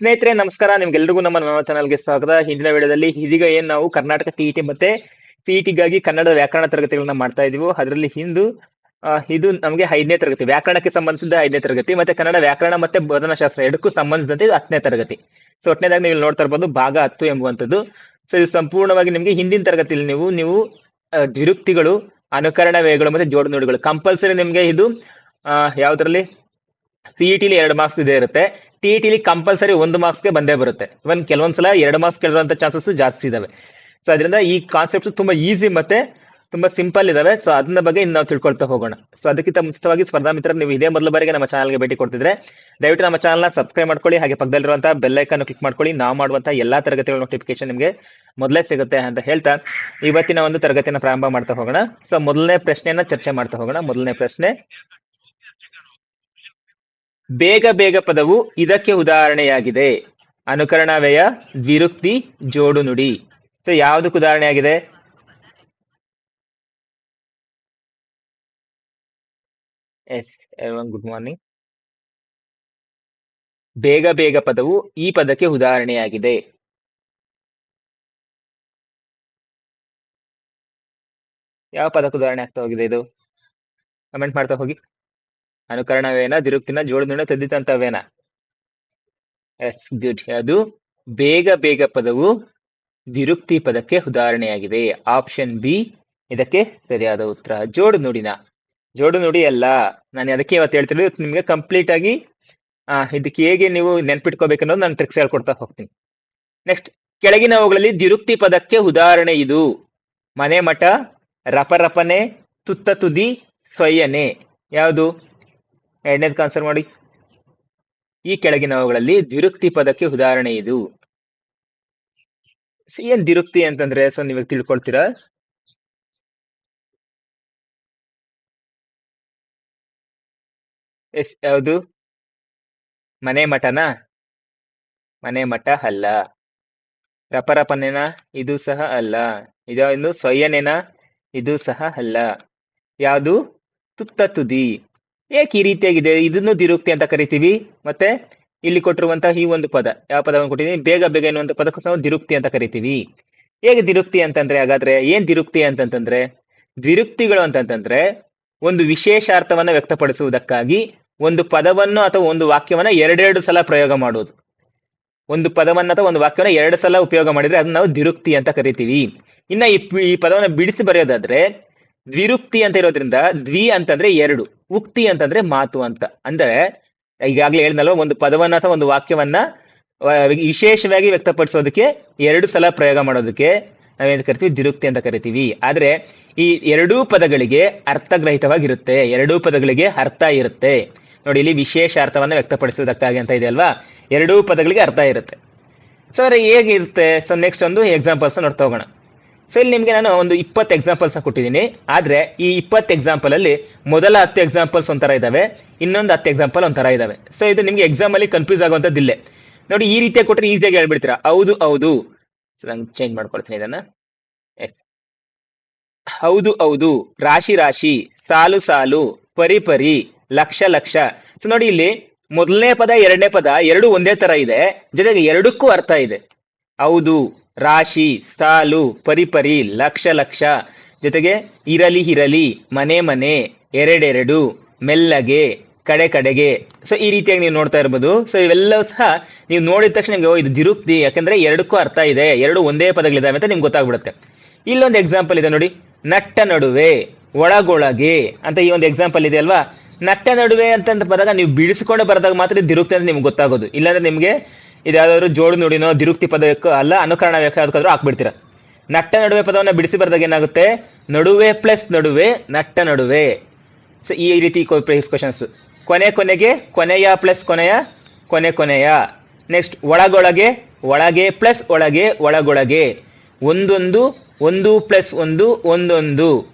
ಸ್ನೇಹಿತರೆ, ನಮಸ್ಕಾರ. ನಿಮ್ಗೆಲ್ರಿಗೂ ನಮ್ಮ ನನ್ನ ಚಾನಲ್ಗೆ ಸ್ವಾಗತ. ಹಿಂದಿನ ವಿಡಿಯೋದಲ್ಲಿ ಇದೀಗ ಏನ್ ನಾವು ಕರ್ನಾಟಕ ಟಿಇಟಿ ಮತ್ತೆ ಸಿಇಟಿಗಾಗಿ ಕನ್ನಡ ವ್ಯಾಕರಣ ತರಗತಿಗಳನ್ನ ಮಾಡ್ತಾ ಇದೀವಿ, ಅದರಲ್ಲಿ ಹಿಂದೂ ಇದು ನಮಗೆ ಐದನೇ ತರಗತಿ, ವ್ಯಾಕರಣಕ್ಕೆ ಸಂಬಂಧಿಸಿದ ಐದನೇ ತರಗತಿ, ಮತ್ತೆ ಕನ್ನಡ ವ್ಯಾಕರಣ ಮತ್ತೆ ಬೋಧನಾಶಾಸ್ತ್ರ ಎರಡಕ್ಕೂ ಸಂಬಂಧಿಸಿದಂತೆ ಇದು ಹತ್ತನೇ ತರಗತಿ. ಸೊ ಒಟ್ಟನೇದಾಗಿ ನೀವು ನೋಡ್ತಾ ಇರ್ಬೋದು, ಭಾಗ ಹತ್ತು ಎಂಬುವಂಥದ್ದು. ಸೊ ಇದು ಸಂಪೂರ್ಣವಾಗಿ ನಿಮಗೆ ಹಿಂದಿನ ತರಗತಿಯಲ್ಲಿ ನೀವು ನೀವು ದ್ವಿರುಕ್ತಿಗಳು ಅನುಕರಣ ವೇಗಗಳು ಮತ್ತೆ ಜೋಡು ನುಡಿಗಳು. ಕಂಪಲ್ಸರಿ ನಿಮಗೆ ಇದು ಯಾವ್ದ್ರಲ್ಲಿ? ಸಿಇಟಿಲಿ ಎರಡು ಮಾರ್ಕ್ಸ್ ಇದೆ ಇರುತ್ತೆ. ಟಿಇಟಿಲಿ ಕಂಪಲ್ಸರಿ ಒಂದು ಮಾರ್ಕ್ಸ್ಗೆ ಬಂದೇ ಬರುತ್ತೆ. ಇವನ್ ಕೆಲವೊಂದ್ಸಲ ಎರಡು ಮಾರ್ಕ್ಸ್ ಕೇಳುವಂತ ಚಾನ್ಸಸ್ ಜಾಸ್ತಿ ಇದಾವೆ. ಸೊ ಅದರಿಂದ ಈ ಕಾನ್ಸೆಪ್ಟ್ಸ್ ತುಂಬಾ ಈಸಿ ಮತ್ತೆ ತುಂಬಾ ಸಿಂಪಲ್ ಇದಾವೆ. ಸೊ ಅದನ್ನ ಬಗ್ಗೆ ಇನ್ನು ನಾವು ತಿಳ್ಕೊಳ್ತಾ ಹೋಗೋಣ. ಸೊ ಅದಕ್ಕಿಂತ ಮುಂಚಿತವಾಗಿ ಸ್ಪರ್ಧಾ ಮಿತ್ರ ನೀವು ಇದೇ ಮೊದಲ ಬಾರಿಗೆ ನಮ್ಮ ಚಾನಲ್ಗೆ ಭೇಟಿ ಕೊಡ್ತಿದ್ರೆ, ದಯವಿಟ್ಟು ನಮ್ಮ ಚಾನಲ್ನ ಸಬ್ಸ್ಕ್ರೈಬ್ ಮಾಡ್ಕೊಳ್ಳಿ, ಹಾಗೆ ಪಕ್ಕದಲ್ಲಿರುವಂತಹ ಬೆಲ್ ಐಕನ್ ಕ್ಲಿಕ್ ಮಾಡ್ಕೊಳ್ಳಿ. ನಾವು ಮಾಡುವಂತಹ ಎಲ್ಲಾ ತರಗತಿಗಳ ನೋಟಿಫಿಕೇಶನ್ ನಿಮಗೆ ಮೊದಲೇ ಸಿಗುತ್ತೆ ಅಂತ ಹೇಳ್ತಾ, ಇವತ್ತಿನ ಒಂದು ತರಗತಿನ ಪ್ರಾರಂಭ ಮಾಡ್ತಾ ಹೋಗೋಣ. ಸೊ ಮೊದಲನೇ ಪ್ರಶ್ನೆಯನ್ನ ಚರ್ಚೆ ಮಾಡ್ತಾ ಹೋಗೋಣ. ಮೊದಲನೇ ಪ್ರಶ್ನೆ ಬೇಗ ಬೇಗ ಪದವು ಇದಕ್ಕೆ ಉದಾಹರಣೆಯಾಗಿದೆ. ಅನುಕರಣ ವ್ಯಯ ದ್ವಿರುಕ್ತಿ ಜೋಡು ನುಡಿ. ಸೊ ಯಾವುದಕ್ಕೆ ಉದಾಹರಣೆಯಾಗಿದೆ? ಎಸ್ ಗುಡ್ ಮಾರ್ನಿಂಗ್ ಬೇಗ ಬೇಗ ಪದವು ಈ ಪದಕ್ಕೆ ಉದಾಹರಣೆಯಾಗಿದೆ. ಯಾವ ಪದಕ್ಕೆ ಉದಾಹರಣೆ ಆಗ್ತಾ ಹೋಗಿದೆ ಇದು? ಕಮೆಂಟ್ ಮಾಡ್ತಾ ಹೋಗಿ. ಅನುಕರಣವೇನ ದಿರುಕ್ತಿನ ಜೋಡಣೆ ತದ್ದಿತಂತವೇನ ಎಸ್, ಗುಡ್. ಅದು ಬೇಗ ಬೇಗ ಪದವು ದಿರುಕ್ತಿ ಪದಕ್ಕೆ ಉದಾಹರಣೆಯಾಗಿದೆ. ಆಪ್ಷನ್ ಬಿ, ಇದಕ್ಕೆ ಸರಿಯಾದ ಉತ್ತರ. ಜೋಡು ನುಡಿನ. ಜೋಡು ನುಡಿ ಅಲ್ಲ. ನಾನು ಅದಕ್ಕೆ ಇವತ್ತು ಹೇಳ್ತಿರೋದು ನಿಮ್ಗೆ ಕಂಪ್ಲೀಟ್ ಆಗಿ, ಆ, ಇದಕ್ಕೆ ಹೇಗೆ ನೀವು ನೆನ್ಪಿಟ್ಕೋಬೇಕು ಅನ್ನೋದು ನಾನು ಟ್ರಿಕ್ಸ್ ಹೇಳ್ಕೊಡ್ತಾ ಹೋಗ್ತೀನಿ. ನೆಕ್ಸ್ಟ್ ಕೆಳಗಿನವುಗಳಲ್ಲಿ ದಿರುಕ್ತಿ ಪದಕ್ಕೆ ಉದಾಹರಣೆ ಇದು. ಮನೆ ಮಠ, ರಪರಪನೆ, ತುತ್ತ ತುದಿ, ಸೊಯ್ಯನೆ. ಯಾವುದು? ಎರಡನೇದು ಆನ್ಸರ್ ಮಾಡಿ. ಈ ಕೆಳಗಿನವುಗಳಲ್ಲಿ ದ್ವಿರುಕ್ತಿ ಪದಕ್ಕೆ ಉದಾಹರಣೆ ಇದು. ಏನ್ ದಿರುಕ್ತಿ ಅಂತಂದ್ರೆ, ಸೊ ನೀವ್ ತಿಳ್ಕೊಳ್ತೀರಾ? ಎಸ್, ಯಾವುದು? ಮನೆ ಮಠನ? ಮನೆ ಮಠ ಅಲ್ಲ. ರಪರಪನೆನ? ಇದು ಸಹ ಅಲ್ಲ. ಇದು ಸೊಯ್ಯನೆನ ಇದು ಸಹ ಅಲ್ಲ. ಯಾವುದು? ತುತ್ತ ತುದಿ. ಏಕೆ ಈ ರೀತಿಯಾಗಿದೆ? ಇದನ್ನು ದಿರುಕ್ತಿ ಅಂತ ಕರಿತೀವಿ. ಮತ್ತೆ ಇಲ್ಲಿ ಕೊಟ್ಟಿರುವಂತಹ ಈ ಒಂದು ಪದ, ಯಾವ ಪದವನ್ನು ಕೊಟ್ಟಿದ್ದೀನಿ? ಬೇಗ ಬೇಗ ಎನ್ನುವಂತ ಪದಕ್ಕೂ ನಾವು ದಿರುಕ್ತಿ ಅಂತ ಕರಿತೀವಿ. ಹೇಗೆ ದಿರುಕ್ತಿ ಅಂತಂದ್ರೆ ಹಾಗಾದ್ರೆ, ಏನ್ ದಿರುಕ್ತಿ ಅಂತಂತಂದ್ರೆ ದಿರುಕ್ತಿಗಳು ಅಂತಂತಂದ್ರೆ ಒಂದು ವಿಶೇಷ ಅರ್ಥವನ್ನ ವ್ಯಕ್ತಪಡಿಸುವುದಕ್ಕಾಗಿ ಒಂದು ಪದವನ್ನು ಅಥವಾ ಒಂದು ವಾಕ್ಯವನ್ನ ಎರಡೆರಡು ಸಲ ಪ್ರಯೋಗ ಮಾಡುವುದು. ಒಂದು ಪದವನ್ನ ಅಥವಾ ಒಂದು ವಾಕ್ಯವನ್ನ ಎರಡು ಸಲ ಉಪಯೋಗ ಮಾಡಿದ್ರೆ ಅದನ್ನ ನಾವು ದಿರುಕ್ತಿ ಅಂತ ಕರಿತೀವಿ. ಇನ್ನ ಈ ಪದವನ್ನ ಬಿಡಿಸಿ ಬರೆಯೋದಾದ್ರೆ ದ್ವಿರುಕ್ತಿ ಅಂತ ಇರೋದ್ರಿಂದ ದ್ವಿ ಅಂತಂದ್ರೆ ಎರಡು, ಉಕ್ತಿ ಅಂತಂದ್ರೆ ಮಾತು ಅಂತ. ಅಂದ್ರೆ ಈಗಾಗಲೇ ಹೇಳಿದ್ನಲ್ವ, ಒಂದು ಪದವನ್ನ ಅಥವಾ ಒಂದು ವಾಕ್ಯವನ್ನ ವಿಶೇಷವಾಗಿ ವ್ಯಕ್ತಪಡಿಸೋದಕ್ಕೆ ಎರಡು ಸಲ ಪ್ರಯೋಗ ಮಾಡೋದಕ್ಕೆ ನಾವೇನು ಕರಿತೀವಿ? ದ್ವಿರುಕ್ತಿ ಅಂತ ಕರಿತೀವಿ. ಆದ್ರೆ ಈ ಎರಡೂ ಪದಗಳಿಗೆ ಅರ್ಥಗ್ರಹಿತವಾಗಿರುತ್ತೆ. ಎರಡೂ ಪದಗಳಿಗೆ ಅರ್ಥ ಇರುತ್ತೆ. ನೋಡಿ, ಇಲ್ಲಿ ವಿಶೇಷ ಅರ್ಥವನ್ನ ವ್ಯಕ್ತಪಡಿಸೋದಕ್ಕಾಗಿ ಅಂತ ಇದೆ ಅಲ್ವಾ? ಎರಡೂ ಪದಗಳಿಗೆ ಅರ್ಥ ಇರುತ್ತೆ. ಸೊ ಅದ್ರ ಹೇಗಿರುತ್ತೆ? ಸೊ ನೆಕ್ಸ್ಟ್ ಒಂದು ಎಕ್ಸಾಂಪಲ್ಸ್ ನೋಡ್ತಾ ಹೋಗೋಣ. ಸೊ ಇಲ್ಲಿ ನಿಮಗೆ ನಾನು ಒಂದು ಇಪ್ಪತ್ತು ಎಕ್ಸಾಂಪಲ್ಸ್ ಕೊಟ್ಟಿದ್ದೀನಿ. ಆದ್ರೆ ಈ ಇಪ್ಪತ್ತು ಎಕ್ಸಾಂಪಲ್ ಅಲ್ಲಿ ಮೊದಲ ಹತ್ತು ಎಕ್ಸಾಂಪಲ್ಸ್ ಒಂಥರ ಇದಾವೆ, ಇನ್ನೊಂದು ಹತ್ತು ಎಕ್ಸಾಂಪಲ್ ಒಂಥರ ಇದಾವೆ. ಸೊ ಇದು ನಿಮಗೆ ಎಕ್ಸಾಮ್ ಅಲ್ಲಿ ಕನ್ಫ್ಯೂಸ್ ಆಗುವಂತದ್ದಿಲ್ಲ ನೋಡಿ, ಈ ರೀತಿಯಾಗಿ ಕೊಟ್ಟರೆ ಈಸಿಯಾಗಿ ಹೇಳ್ಬಿಡ್ತೀರಾ? ಹೌದು ಹೌದು. ಸೊ ನಾನು ಚೇಂಜ್ ಮಾಡ್ಕೊಳ್ತೀನಿ ಇದನ್ನ. ಎಸ್ ಹೌದು ಹೌದು. ರಾಶಿ ರಾಶಿ. ಸಾಲು ಸಾಲು. ಪರಿ ಪರಿ. ಲಕ್ಷ ಲಕ್ಷ. ಸೊ ನೋಡಿ ಇಲ್ಲಿ ಮೊದಲನೇ ಪದ, ಎರಡನೇ ಪದ, ಎರಡು ಒಂದೇ ತರ ಇದೆ. ಜೊತೆಗೆ ಎರಡಕ್ಕೂ ಅರ್ಥ ಇದೆ. ಹೌದು. ರಾಶಿ, ಸಾಲು ಪರಿಪರಿ ಪರಿ, ಲಕ್ಷ ಲಕ್ಷ. ಜೊತೆಗೆ ಇರಲಿ ಇರಲಿ ಮನೆ ಮನೆ, ಎರಡೆರಡು, ಮೆಲ್ಲಗೆ, ಕಡೆ ಕಡೆಗೆ. ಸೊ ಈ ರೀತಿಯಾಗಿ ನೀವು ನೋಡ್ತಾ ಇರ್ಬೋದು. ಸೊ ಇವೆಲ್ಲವೂ ಸಹ ನೀವು ನೋಡಿದ ತಕ್ಷಣ ನಿಮಗೆ ಇದು ದಿರುಕ್ತಿ ಯಾಕಂದ್ರೆ ಎರಡಕ್ಕೂ ಅರ್ಥ ಇದೆ. ಎರಡು ಒಂದೇ ಪದಗಳಿದಾವೆ ಅಂತ ನಿಮ್ಗೆ ಗೊತ್ತಾಗ್ಬಿಡುತ್ತೆ. ಇಲ್ಲೊಂದು ಎಕ್ಸಾಂಪಲ್ ಇದೆ ನೋಡಿ. ನಟ್ಟ ನಡುವೆ, ಒಳಗೊಳಗೆ ಅಂತ ಈ ಒಂದು ಎಕ್ಸಾಂಪಲ್ ಇದೆ ಅಲ್ವಾ? ನಟ್ಟ ನಡುವೆ ಅಂತ ಪದಾಗ ನೀವು ಬಿಡಿಸ್ಕೊಂಡು ಬರೆದಾಗ ಮಾತ್ರ ದಿರುಕ್ತಿ ಅಂತ ನಿಮ್ಗೆ ಗೊತ್ತಾಗೋದು. ಇಲ್ಲಾಂದ್ರೆ ನಿಮ್ಗೆ ಇದು ಯಾವ್ದಾದ್ರು ಜೋಡು ನುಡಿನೋ ದಿರುಕ್ತಿ ಪದಕ್ಕೋ ಅಲ್ಲ, ಅನುಕರಣ ಯಾವ್ದಾದ್ರು ಹಾಕ್ಬಿಡ್ತೀರಾ? ನಟ್ಟ ನಡುವೆ ಪದವನ್ನ ಬಿಡಿಸಿ ಬರೆದಾಗ ಏನಾಗುತ್ತೆ? ನಡುವೆ ಪ್ಲಸ್ ನಡುವೆ, ನಟ್ಟ ನಡುವೆ. ಸೊ ಈ ರೀತಿ ಕ್ವಶನ್ಸ್ ಕೊನೆ ಕೊನೆಗೆ ಕೊನೆಯ ಪ್ಲಸ್ ಕೊನೆಯ, ಕೊನೆ ಕೊನೆಯ. ನೆಕ್ಸ್ಟ್ ಒಳಗೊಳಗೆ, ಒಳಗೆ ಪ್ಲಸ್ ಒಳಗೆ, ಒಳಗೊಳಗೆ. ಒಂದೊಂದು, ಒಂದು ಪ್ಲಸ್ ಒಂದು, ಒಂದೊಂದು.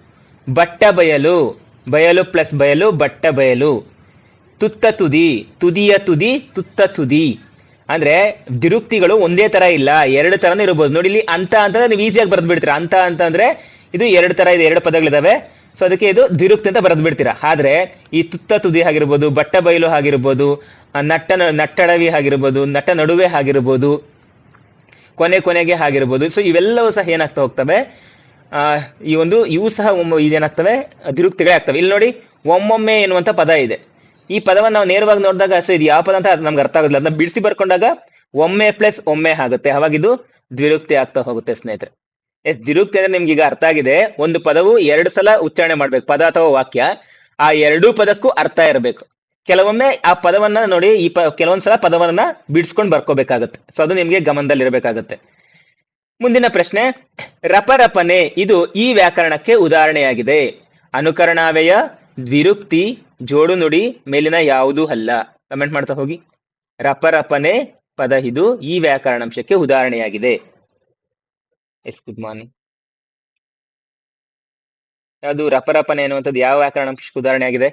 ಬಟ್ಟ ಬಯಲು ಬಯಲು ಪ್ಲಸ್ ಬಯಲು, ಬಟ್ಟ ಬಯಲು. ತುತ್ತ ತುದಿ, ತುದಿಯ ತುದಿ, ತುತ್ತ ತುದಿ. ಅಂದ್ರೆ ದಿರುಕ್ತಿಗಳು ಒಂದೇ ತರ ಇಲ್ಲ, ಎರಡು ತರನೇ ಇರಬಹುದು ನೋಡಿ, ಇಲ್ಲಿ ಅಂತ ಅಂತಂದ್ರೆ ನೀವು ಈಸಿಯಾಗಿ ಬರೆದು ಬಿಡ್ತೀರಾ ಅಂತ ಅಂತಂದ್ರೆ ಇದು ಎರಡು ತರ ಇದೆ, ಎರಡು ಪದಗಳಿದಾವೆ. ಸೊ ಅದಕ್ಕೆ ಇದು ದಿರುಕ್ತಿ ಅಂತ ಬರೆದು ಬಿಡ್ತೀರಾ ಆದ್ರೆ ಈ ತುತ್ತ ತುದಿ ಆಗಿರ್ಬೋದು ಬಟ್ಟ ಬಯಲು ಆಗಿರ್ಬೋದು ನಟ್ಟ ನಟ್ಟಡವಿ ಆಗಿರ್ಬೋದು ನಟ ನಡುವೆ ಆಗಿರ್ಬೋದು ಕೊನೆ ಕೊನೆಗೆ ಆಗಿರ್ಬೋದು ಸೊ ಇವೆಲ್ಲವೂ ಸಹ ಏನಾಗ್ತಾ ಹೋಗ್ತವೆ? ಆ, ಈ ಒಂದು ಇವು ಸಹ ಒಮ್ಮೆ ಇದೇನಾಗ್ತವೆ? ದಿರುಕ್ತಿಗಳೇ ಆಗ್ತವೆ. ಇಲ್ಲಿ ನೋಡಿ, ಒಮ್ಮೊಮ್ಮೆ ಎನ್ನುವಂತ ಪದ ಇದೆ. ಈ ಪದವನ್ನು ನಾವು ನೇರವಾಗಿ ನೋಡಿದಾಗ ಸೊ ಇದು ಯಾವ ಪದ ಅಂತ ನಮ್ಗೆ ಅರ್ಥ ಆಗೋದಿಲ್ಲ. ಅದನ್ನ ಬಿಡಿಸಿ ಬರ್ಕೊಂಡಾಗ ಒಮ್ಮೆ ಪ್ಲಸ್ ಒಮ್ಮೆ ಆಗುತ್ತೆ. ಅವಾಗ ಇದು ದ್ವಿರುಕ್ತಿ ಆಗ್ತಾ ಹೋಗುತ್ತೆ ಸ್ನೇಹಿತರೆ. ಎಸ್ ದ್ವಿರುಕ್ತಿ ಅಂದ್ರೆ ನಿಮ್ಗೆ ಈಗ ಅರ್ಥ ಆಗಿದೆ. ಒಂದು ಪದವು ಎರಡು ಸಲ ಉಚ್ಚಾರಣೆ ಮಾಡ್ಬೇಕು. ಪದ ಅಥವಾ ವಾಕ್ಯ. ಆ ಎರಡೂ ಪದಕ್ಕೂ ಅರ್ಥ ಇರಬೇಕು. ಕೆಲವೊಮ್ಮೆ ಆ ಪದವನ್ನ ನೋಡಿ ಈ ಪ ಕೆಲವೊಂದ್ಸಲ ಪದವನ್ನ ಬಿಡಿಸ್ಕೊಂಡು ಬರ್ಕೋಬೇಕಾಗತ್ತೆ. ಸೊ, ಅದು ನಿಮ್ಗೆ ಗಮನದಲ್ಲಿ ಇರಬೇಕಾಗತ್ತೆ. ಮುಂದಿನ ಪ್ರಶ್ನೆ. ರಪರಪನೆ ಇದು ಈ ವ್ಯಾಕರಣಕ್ಕೆ ಉದಾಹರಣೆಯಾಗಿದೆ. ಅನುಕರಣಾವಯ, ದ್ವಿರುಕ್ತಿ ಜೋಡು ನುಡಿ ಮೇಲಿನ ಯಾವುದೂ ಅಲ್ಲ. ಕಮೆಂಟ್ ಮಾಡ್ತಾ ಹೋಗಿ. ರಪರಪನೆ ಪದ ಇದು ಈ ವ್ಯಾಕರಣಾಂಶಕ್ಕೆ ಉದಾಹರಣೆಯಾಗಿದೆ. ಎಸ್ ಗುಡ್ ಮಾರ್ನಿಂಗ್ ಯಾವುದು ರಪರಪನೆ ಅನ್ನುವಂಥದ್ದು ಯಾವ ವ್ಯಾಕರಣಾಂಶಕ್ಕೆ ಉದಾಹರಣೆಯಾಗಿದೆ?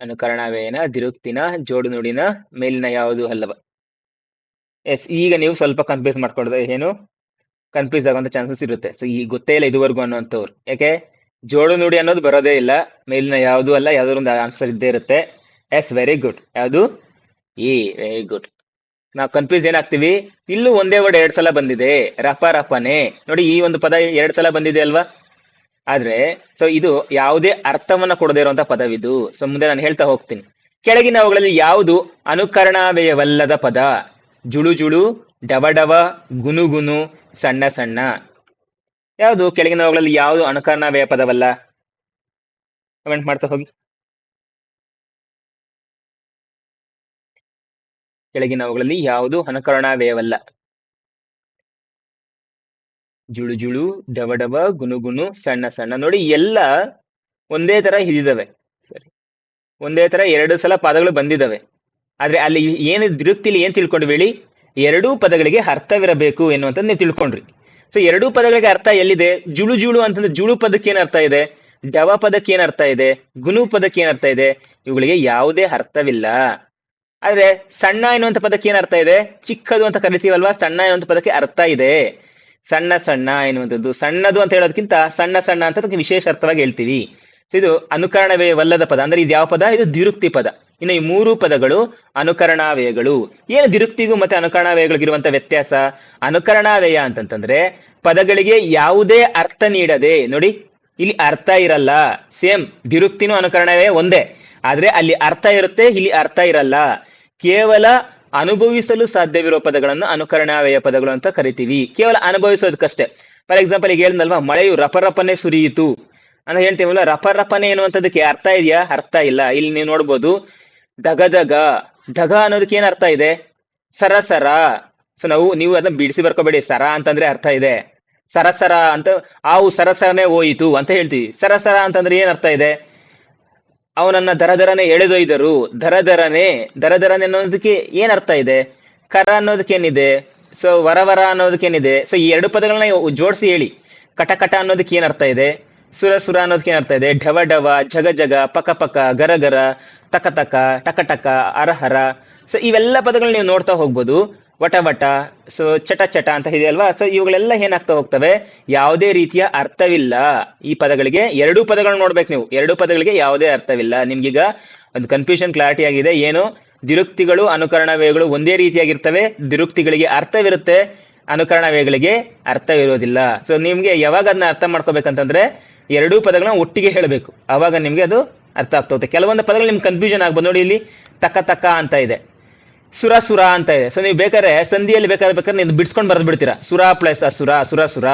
ಅನುಕರಣವೇನ, ದಿರುಕ್ತಿನ, ಜೋಡು ನುಡಿನ ಮೇಲಿನ ಯಾವುದು ಅಲ್ಲವ. ಎಸ್ ಈಗ ನೀವು ಸ್ವಲ್ಪ ಕನ್ಫ್ಯೂಸ್ ಮಾಡ್ಕೊಡ್ದೆ ಏನು? ಕನ್ಫ್ಯೂಸ್ ಆಗುವಂತ ಚಾನ್ಸಸ್ ಇರುತ್ತೆ. ಸೊ ಈ ಗೊತ್ತೇ ಇಲ್ಲ ಇದುವರೆಗೂ ಅನ್ನುವಂಥವ್ರು. ಯಾಕೆ? ಜೋಡು ನುಡಿ ಅನ್ನೋದು ಬರೋದೇ ಇಲ್ಲ. ಮೇಲಿನ ಯಾವುದು ಅಲ್ಲ ಯಾವ್ದಾದ್ರು ಒಂದು ಆನ್ಸರ್ ಇದ್ದೇ ಇರುತ್ತೆ. ಎಸ್ ವೆರಿ ಗುಡ್ ಯಾವುದು? ಈ ವೆರಿ ಗುಡ್ ನಾವು ಕನ್ಫ್ಯೂಸ್ ಏನಾಗ್ತೀವಿ? ಇಲ್ಲೂ ಒಂದೇ ವರ್ಡ್ ಎರಡ್ ಸಲ ಬಂದಿದೆ. ರಪ ರಪನೆ ನೋಡಿ, ಈ ಒಂದು ಪದ ಎರಡ್ ಸಲ ಬಂದಿದೆ ಅಲ್ವಾ? ಆದ್ರೆ ಸೊ ಇದು ಯಾವುದೇ ಅರ್ಥವನ್ನ ಕೊಡದೇ ಇರುವಂತ ಪದವಿದು. ಸೊ ಮುಂದೆ ನಾನು ಹೇಳ್ತಾ ಹೋಗ್ತೀನಿ. ಕೆಳಗಿನ ಅವುಗಳಲ್ಲಿ ಯಾವುದು ಅನುಕರಣಾವಯವಲ್ಲದ ಪದ? ಜುಳು ಜುಳು, ಡವ ಡವ, ಗುನು ಗುನು, ಸಣ್ಣ ಸಣ್ಣ. ಯಾವುದು? ಕೆಳಗಿನವುಗಳಲ್ಲಿ ಯಾವುದು ಅನುಕರಣಾವ್ಯಯ ಪದವಲ್ಲ ಕಮೆಂಟ್ ಮಾಡ್ತಾ ಹೋಗಿ. ಕೆಳಗಿನವುಗಳಲ್ಲಿ ಯಾವುದು ಅನುಕರಣಾವ್ಯಯವಲ್ಲ ಜುಳು ಜುಳು ಡವ ಡವ ಗುನುಗುನು ಸಣ್ಣ ಸಣ್ಣ. ನೋಡಿ, ಎಲ್ಲ ಒಂದೇ ತರ ಹಿಡಿದವೆ ಸರಿ. ಒಂದೇ ತರ ಎರಡು ಸಲ ಪದಗಳು ಬಂದಿದವೆ ಆದ್ರೆ ಅಲ್ಲಿ ಏನು ದೃಪ್ತಿಲಿ ಏನ್ ತಿಳ್ಕೊಂಡ್ವಿ ಹೇಳಿ? ಎರಡೂ ಪದಗಳಿಗೆ ಅರ್ಥವಿರಬೇಕು ಎನ್ನುವಂಥದ್ದು ನೀವು ತಿಳ್ಕೊಂಡ್ರಿ. ಸೊ ಎರಡೂ ಪದಗಳಿಗೆ ಅರ್ಥ ಎಲ್ಲಿದೆ? ಜುಳು ಜುಳು ಅಂತಂದ್ರೆ ಜುಳು ಪದಕ್ಕೆ ಏನ್ ಅರ್ಥ ಇದೆ? ಡವ ಪದಕ್ಕೆ ಏನ್ ಅರ್ಥ ಇದೆ? ಗುನು ಪದಕ್ಕೆ ಏನ್ ಅರ್ಥ ಇದೆ? ಇವುಗಳಿಗೆ ಯಾವುದೇ ಅರ್ಥವಿಲ್ಲ. ಆದ್ರೆ ಸಣ್ಣ ಎನ್ನುವಂತ ಪದಕ್ಕೆ ಏನ್ ಅರ್ಥ ಇದೆ? ಚಿಕ್ಕದು ಅಂತ ಕರಿತೀವಲ್ವಾ? ಸಣ್ಣ ಎನ್ನುವಂತ ಪದಕ್ಕೆ ಅರ್ಥ ಇದೆ. ಸಣ್ಣ ಸಣ್ಣ ಎನ್ನುವಂಥದ್ದು. ಸಣ್ಣದು ಅಂತ ಹೇಳೋದಕ್ಕಿಂತ ಸಣ್ಣ ಸಣ್ಣ ಅಂತ ವಿಶೇಷ ಅರ್ಥವಾಗಿ ಹೇಳ್ತೀವಿ. ಸೊ ಇದು ವಲ್ಲದ ಪದ. ಅಂದ್ರೆ ಇದು ಯಾವ ಪದ? ಇದು ದ್ವಿರುಕ್ತಿ ಪದ. ಇನ್ನು ಈ ಮೂರು ಪದಗಳು ಅನುಕರಣಾವ್ಯಯಗಳು ಏನು ದಿರುಕ್ತಿಗೂ ಮತ್ತೆ ಅನುಕರಣಾವ್ಯಯಗಳಿಗಿರುವಂತ ವ್ಯತ್ಯಾಸ? ಅನುಕರಣಾವ್ಯಯ ಅಂತಂತಂದ್ರೆ ಪದಗಳಿಗೆ ಯಾವುದೇ ಅರ್ಥ ನೀಡದೆ, ನೋಡಿ, ಇಲ್ಲಿ ಅರ್ಥ ಇರಲ್ಲ. ಸೇಮ್ ದಿರುಕ್ತಿನೂ ಅನುಕರಣವ್ಯಯ ಒಂದೇ. ಆದ್ರೆ ಅಲ್ಲಿ ಅರ್ಥ ಇರುತ್ತೆ, ಇಲ್ಲಿ ಅರ್ಥ ಇರಲ್ಲ. ಕೇವಲ ಅನುಭವಿಸಲು ಸಾಧ್ಯವಿರುವ ಪದಗಳನ್ನು ಅನುಕರಣಾವಯ ಪದಗಳು ಅಂತ ಕರಿತೀವಿ. ಕೇವಲ ಅನುಭವಿಸೋದಕ್ಕಷ್ಟೇ. ಫಾರ್ ಎಕ್ಸಾಂಪಲ್ ಈಗ ಹೇಳಿದ್ನಲ್ವಾ ಮಳೆಯು ರಪರಪನೆ ಸುರಿಯಿತು. ಅಂತ ಹೇಳ್ತೀವಲ್ಲ, ರಪರಪನೆ ಎನ್ನುವಂಥದ್ದಕ್ಕೆ ಅರ್ಥ ಇದೆಯಾ? ಅರ್ಥ ಇಲ್ಲ. ಇಲ್ಲಿ ನೀವು ನೋಡ್ಬೋದು ದಗ ದಗ ಅನ್ನೋದಕ್ಕೆ ಏನ್ ಅರ್ಥ ಇದೆ? ಸರಸರ ಸೊ ನಾವು, ನೀವು ಅದನ್ನ ಬಿಡಿಸಿ ಬರ್ಕೋಬೇಡಿ. ಸರ ಅಂತಂದ್ರೆ ಅರ್ಥ ಇದೆ. ಸರಸರ ಅಂತ, ಆವು ಸರಸರನೆ ಹೋಯಿತು ಅಂತ ಹೇಳ್ತೀವಿ. ಸರಸರ ಅಂತಂದ್ರೆ ಏನ್ ಅರ್ಥ ಇದೆ? ಅವನನ್ನ ದರದರನೆ ಎಳೆದೊಯ್ದರು. ದರದರನೆ ದರದರನೆ ಅನ್ನೋದಕ್ಕೆ ಏನ್ ಅರ್ಥ ಇದೆ? ಕರ ಅನ್ನೋದಕ್ಕೆ ಏನಿದೆ? ಸೊ ವರವರ ಅನ್ನೋದಕ್ಕೆ ಏನಿದೆ? ಸೊ ಈ ಎರಡು ಪದಗಳನ್ನ ಜೋಡಿಸಿ ಹೇಳಿ. ಕಟಕಟ ಅನ್ನೋದಕ್ಕೆ ಏನ್ ಅರ್ಥ ಇದೆ? ಸುರ ಸುರ ಅನ್ನೋದಕ್ಕೆ ಏನ್ ಅರ್ಥ ಇದೆ? ಢವ ಢವ ಜಗ ಜಗ ಪಕ ಪಕ, ಗರ ಗರ ತಕ ಟಕಟಕ ಟಕ ಟಕ, ಅರಹರ. ಸೊ ಇವೆಲ್ಲ ಪದಗಳು ನೀವು ನೋಡ್ತಾ ಹೋಗ್ಬೋದು. ವಟವಟ ವಟ ಸೊ ಚಟ ಚಟ ಅಂತ ಇದೆ ಅಲ್ವಾ? ಸೊ ಇವುಗಳೆಲ್ಲ ಏನಾಗ್ತಾ ಹೋಗ್ತವೆ? ಯಾವುದೇ ರೀತಿಯ ಅರ್ಥವಿಲ್ಲ. ಈ ಪದಗಳಿಗೆ ಎರಡೂ ಪದಗಳನ್ನ ನೋಡ್ಬೇಕು ನೀವು. ಎರಡೂ ಪದಗಳಿಗೆ ಯಾವುದೇ ಅರ್ಥವಿಲ್ಲ. ನಿಮ್ಗೀಗ ಒಂದು ಕನ್ಫ್ಯೂಷನ್ ಕ್ಲಾರಿಟಿ ಆಗಿದೆ. ಏನು? ದಿರುಕ್ತಿಗಳು ಅನುಕರಣವ್ಯಯಗಳು ಒಂದೇ ರೀತಿಯಾಗಿರ್ತವೆ. ದಿರುಕ್ತಿಗಳಿಗೆ ಅರ್ಥವಿರುತ್ತೆ. ಅನುಕರಣವ್ಯಯಗಳಿಗೆ ಅರ್ಥವಿರೋದಿಲ್ಲ. ಸೊ ನಿಮ್ಗೆ ಯಾವಾಗ ಅದನ್ನ ಅರ್ಥ ಮಾಡ್ಕೋಬೇಕಂತಂದ್ರೆ ಎರಡೂ ಪದಗಳನ್ನ ಒಟ್ಟಿಗೆ ಹೇಳಬೇಕು. ಅವಾಗ ನಿಮ್ಗೆ ಅದು ಅರ್ಥ ಆಗ್ತಾ ಹೋಗುತ್ತೆ. ಕೆಲವೊಂದು ಪದಗಳು ನಿಮ್ಗೆ ಕನ್ಫ್ಯೂಷನ್ ಆಗ್ಬೋದು. ನೋಡಿ ಇಲ್ಲಿ ತಕ್ಕ ತಕ್ಕ ಅಂತ ಇದೆ. ಸುರ ಸುರ ಅಂತ ಇದೆ. ಸೊ ನೀವು ಬೇಕಾದ್ರೆ ಸಂಧಿಯಲ್ಲಿ ಬೇಕಾದ್ರೆ ಬೇಕಾದ್ರೆ ನೀವು ಬಿಡಿಸ್ಕೊಂಡು ಬರೆದು ಬಿಡ್ತೀರಾ. ಸುರ ಪ್ಲಸ್ ಅಸುರ, ಸುರ ಸುರ.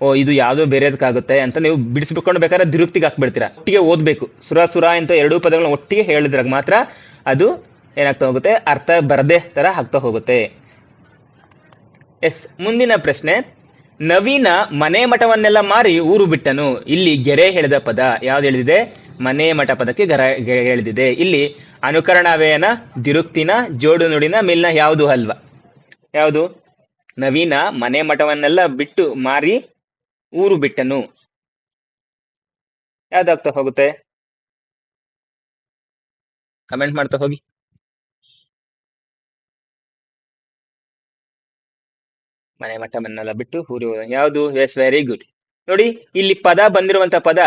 ಓ, ಇದು ಯಾವುದೋ ಬೇರೆದಕ್ಕಾಗುತ್ತೆ ಅಂತ ನೀವು ಬಿಡಿಸ್ಬಿಟ್ಕೊಂಡು ಬೇಕಾದ್ರೆ ದಿರುಕ್ತಿಗೆ ಹಾಕ್ಬಿಡ್ತೀರಾ. ಒಟ್ಟಿಗೆ ಓದ್ಬೇಕು. ಸುರ ಸುರ ಅಂತ ಎರಡೂ ಪದಗಳನ್ನ ಒಟ್ಟಿಗೆ ಹೇಳಿದ್ರಾಗ ಮಾತ್ರ ಅದು ಏನಾಗ್ತಾ ಹೋಗುತ್ತೆ? ಅರ್ಥ ಬರದೇ ತರ ಆಗ್ತಾ ಹೋಗುತ್ತೆ. ಎಸ್, ಮುಂದಿನ ಪ್ರಶ್ನೆ. ನವೀನ ಮನೆ ಮಠವನ್ನೆಲ್ಲ ಮಾರಿ ಊರು ಬಿಟ್ಟನು. ಇಲ್ಲಿ ಗೆರೆ ಹೇಳಿದ ಪದ ಯಾವ್ದು ಹೇಳಿದೆ? ಮನೆ ಮಠ ಪದಕ್ಕೆ ಗರ ಗೆರೆ ಎಳೆದಿದೆ ಇಲ್ಲಿ ಅನುಕರಣವೇನ ದಿರುಕ್ತಿನ ಜೋಡು ನುಡಿನ, ಮೇಲಿನ ಯಾವುದು ಅಲ್ವಾ ಯಾವುದು? ನವೀನ ಮನೆ ಮಠವನ್ನೆಲ್ಲ ಬಿಟ್ಟು ಮಾರಿ ಊರು ಬಿಟ್ಟನು. ಯಾವ್ದಾಗ್ತಾ ಹೋಗುತ್ತೆ? ಕಮೆಂಟ್ ಮಾಡ್ತಾ ಹೋಗಿ. ಮನೆ ಮಠವನ್ನೆಲ್ಲ ಬಿಟ್ಟು ಊರು ಯಾವುದು? ಎಸ್ ವೆರಿ ಗುಡ್ ನೋಡಿ, ಇಲ್ಲಿ ಪದ ಬಂದಿರುವಂತ ಪದ